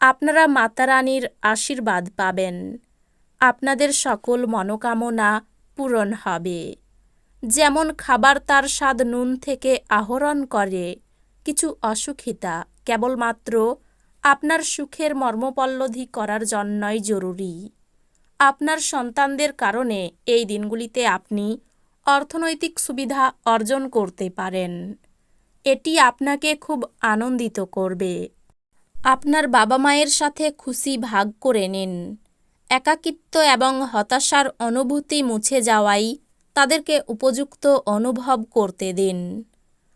আপনারা মাতারানীর আশীর্বাদ পাবেন। আপনাদের সকল মনোকামনা পূরণ হবে। যেমন খাবার তার স্বাদ নুন থেকে আহরণ করে, কিছু অসুখিতা কেবলমাত্র আপনার সুখের মর্মপল্লধি করার জন্যই জরুরি। আপনার সন্তানদের কারণে এই দিনগুলিতে আপনি অর্থনৈতিক সুবিধা অর্জন করতে পারেন। এটি আপনাকে খুব আনন্দিত করবে। আপনার বাবা মায়ের সাথে খুশি ভাগ করে নিন। একাকিত্ব এবং হতাশার অনুভূতি মুছে যাওয়াই তাদেরকে উপযুক্ত অনুভব করতে দিন।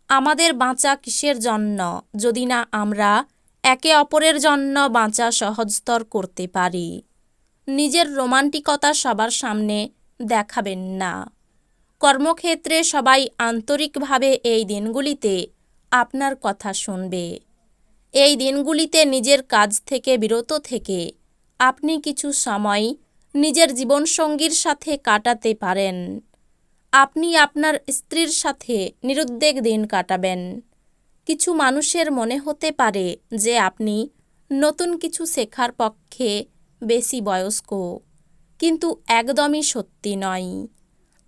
আমাদের বাঁচা কিসের জন্য যদি না আমরা একে অপরের জন্য বাঁচা সহজতর করতে পারি? নিজের রোমান্টিকতা সবার সামনে দেখাবেন না। কর্মক্ষেত্রে সবাই আন্তরিকভাবে এই দিনগুলিতে আপনার কথা শুনবে। এই দিনগুলিতে নিজের কাজ থেকে বিরত থেকে আপনি কিছু সময় নিজের জীবনসঙ্গীর সাথে কাটাতে পারেন। আপনি আপনার স্ত্রীর সাথে নিরুদ্বেগ দিন কাটাবেন। কিছু মানুষের মনে হতে পারে যে আপনি নতুন কিছু শেখার পক্ষে বেশি বয়স্ক, কিন্তু একদমই সত্যি নয়।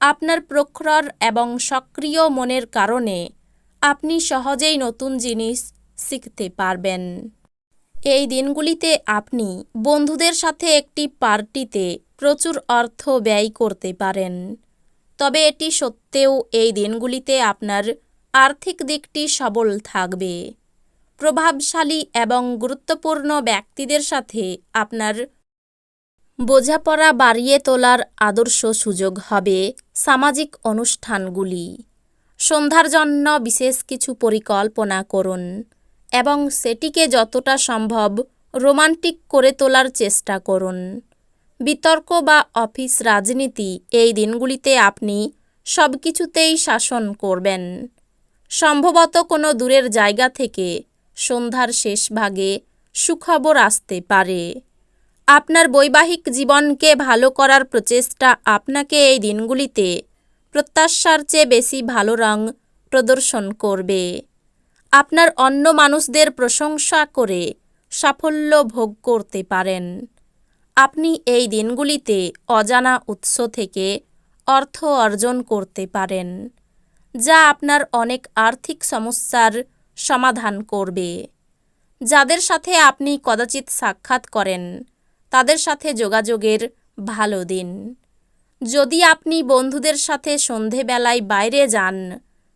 আপনার প্রখর এবং সক্রিয় মনের কারণে আপনি সহজেই নতুন জিনিস শিখতে পারবেন। এই দিনগুলিতে আপনি বন্ধুদের সাথে একটি পার্টিতে প্রচুর অর্থ ব্যয় করতে পারেন। তবে এটি সত্ত্বেও এই দিনগুলিতে আপনার আর্থিক দিকটি সবল থাকবে। প্রভাবশালী এবং গুরুত্বপূর্ণ ব্যক্তিদের সাথে আপনার বোঝাপড়া বাড়িয়ে তোলার আদর্শ সুযোগ হবে সামাজিক অনুষ্ঠানগুলি। সন্ধ্যার জন্য বিশেষ কিছু পরিকল্পনা করুন। এবং সেটিকে যতটা সম্ভব রোমান্টিক করে তোলার চেষ্টা করুন। বিতর্ক বা অফিস রাজনীতি এই দিনগুলিতে আপনি সব কিছুতেই শাসন করবেন। সম্ভবত কোনো দূরের জায়গা থেকে সন্ধ্যার শেষ ভাগে সুখবর আসতে পারে। আপনার বৈবাহিক জীবনকে ভালো করার প্রচেষ্টা আপনাকে এই দিনগুলিতে প্রত্যাশার চেয়ে বেশি ভালো রং প্রদর্শন করবে। আপনার অন্য মানুষদের প্রশংসা করে সাফল্য ভোগ করতে পারেন। আপনি এই দিনগুলিতে অজানা উৎস থেকে অর্থ অর্জন করতে পারেন, যা আপনার অনেক আর্থিক সমস্যার সমাধান করবে। যাদের সাথে আপনি কদাচিৎ সাক্ষাৎ করেন, তাদের সাথে যোগাযোগের ভালো দিন। যদি আপনি বন্ধুদের সাথে সন্ধেবেলায় বাইরে যান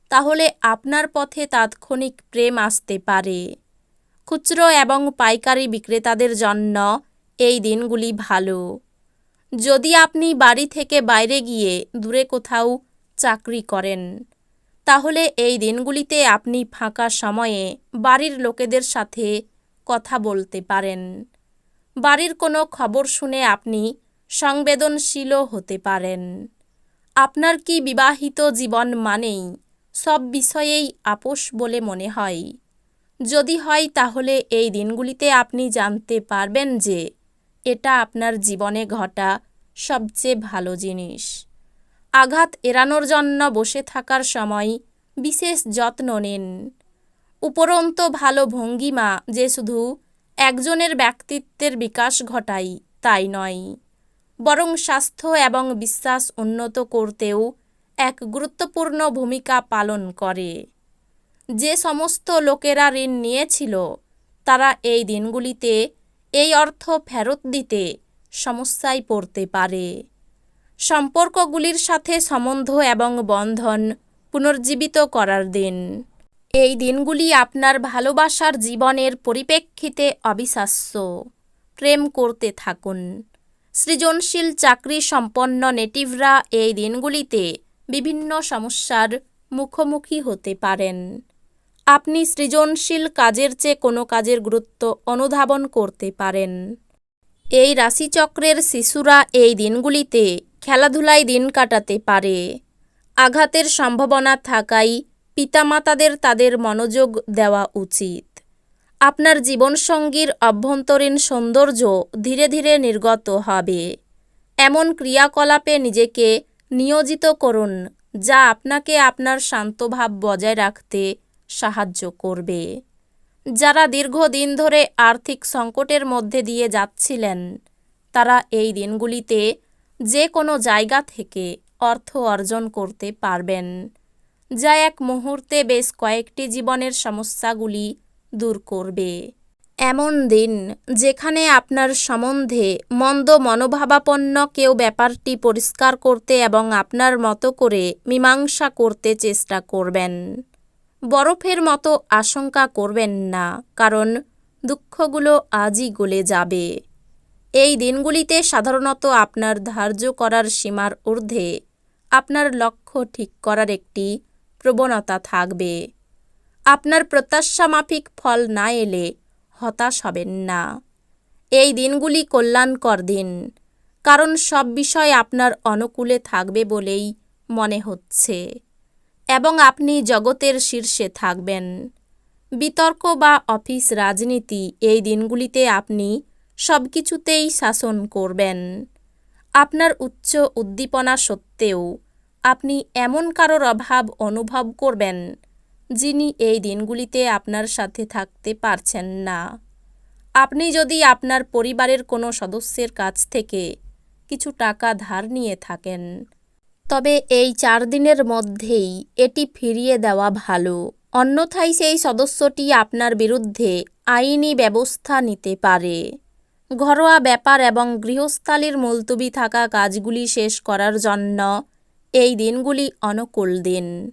তাহলে আপনার পথে তাৎক্ষণিক প্রেম আসতে পারে। খুচরো এবং পাইকারি বিক্রেতাদের জন্য এই দিনগুলি ভালো। যদি আপনি বাড়ি থেকে বাইরে গিয়ে দূরে কোথাও চাকরি করেন, তাহলে এই দিনগুলিতে আপনি ফাঁকা সময়ে বাড়ির লোকেদের সাথে কথা বলতে পারেন। বাড়ির কোনো খবর শুনে আপনি সংবেদনশীলও হতে পারেন। আপনার কি বিবাহিত জীবন মানেই সব বিষয়েই আপোষ বলে মনে হয়। যদি হয় তাহলে এই দিনগুলিতে আপনি জানতে পারবেন যে এটা আপনার জীবনে ঘটা সবচেয়ে ভালো জিনিস। আঘাত এড়ানোর জন্য বসে থাকার সময় বিশেষ যত্ন নিন। উপরন্ত ভালো ভঙ্গিমা যে শুধু একজনের ব্যক্তিত্বের বিকাশ ঘটায় তাই নয়, বরং স্বাস্থ্য এবং বিশ্বাস উন্নত করতেও এক গুরুত্বপূর্ণ ভূমিকা পালন করে। যে সমস্ত লোকেরা ঋণ নিয়েছিল, তারা এই দিনগুলিতে এই অর্থ ফেরত দিতে সমস্যায় পড়তে পারে। সম্পর্কগুলির সাথে সম্বন্ধ এবং বন্ধন পুনর্জীবিত করার দিন। এই দিনগুলি আপনার ভালোবাসার জীবনের পরিপ্রেক্ষিতে অবিশ্বাস্য। প্রেম করতে থাকুন। সৃজনশীল চাকরি সম্পন্ন নেটিভরা এই দিনগুলিতে বিভিন্ন সমস্যার মুখোমুখি হতে পারেন। আপনি সৃজনশীল কাজের চেয়ে কোনো কাজের গুরুত্ব অনুধাবন করতে পারেন। এই রাশিচক্রের শিশুরা এই দিনগুলিতে খেলাধুলায় দিন কাটাতে পারে। আঘাতের সম্ভাবনা থাকায় পিতামাতাদের তাদের মনোযোগ দেওয়া উচিত। আপনার জীবনসঙ্গীর অভ্যন্তরীণ সৌন্দর্য ধীরে ধীরে নির্গত হবে। এমন ক্রিয়াকলাপে নিজেকে নিয়োজিত করুন, যা আপনাকে আপনার শান্তভাব বজায় রাখতে সাহায্য করবে। যারা দীর্ঘদিন ধরে আর্থিক সংকটের মধ্যে দিয়ে যাচ্ছিলেন, তারা এই দিনগুলিতে যে কোনো জায়গা থেকে অর্থ অর্জন করতে পারবেন, যা এক মুহূর্তে বেশ কয়েকটি জীবনের সমস্যাগুলি দূর করবে। এমন দিন যেখানে আপনার সম্বন্ধে মন্দ মনোভাবাপন্ন কেউ ব্যাপারটি পরিষ্কার করতে এবং আপনার মতো করে মীমাংসা করতে চেষ্টা করবেন। বরফের মতো আশঙ্কা করবেন না, কারণ দুঃখগুলো আজই গলে যাবে। এই দিনগুলিতে সাধারণত আপনার ধার্য করার সীমার ঊর্ধ্বে আপনার লক্ষ্য ঠিক করার একটি প্রবণতা থাকবে। আপনার প্রত্যাশা মাফিক ফল না এলে হতাশ হবেন না। এই দিনগুলি কল্যাণকর দিন, কারণ সব বিষয় আপনার অনুকূলে থাকবে বলেই মনে হচ্ছে, এবং আপনি জগতের শীর্ষে থাকবেন। বিতর্ক বা অফিস রাজনীতি এই দিনগুলিতে আপনি সব কিছুতেই শাসন করবেন। আপনার উচ্চ উদ্দীপনা সত্ত্বেও আপনি এমন কারোর অভাব অনুভব করবেন যিনি এই দিনগুলিতে আপনার সাথে থাকতে পারছেন না। আপনি যদি আপনার পরিবারের কোনো সদস্যের কাছ থেকে কিছু টাকা ধার নিয়ে থাকেন, তবে এই চার দিনের মধ্যেই এটি ফিরিয়ে দেওয়া ভালো। অন্যথায় সেই সদস্যটি আপনার বিরুদ্ধে আইনি ব্যবস্থা নিতে পারে। ঘরোয়া ব্যাপার এবং গৃহস্থালির মুলতুবি থাকা কাজগুলি শেষ করার জন্য এই দিনগুলি অনুকূল দিন।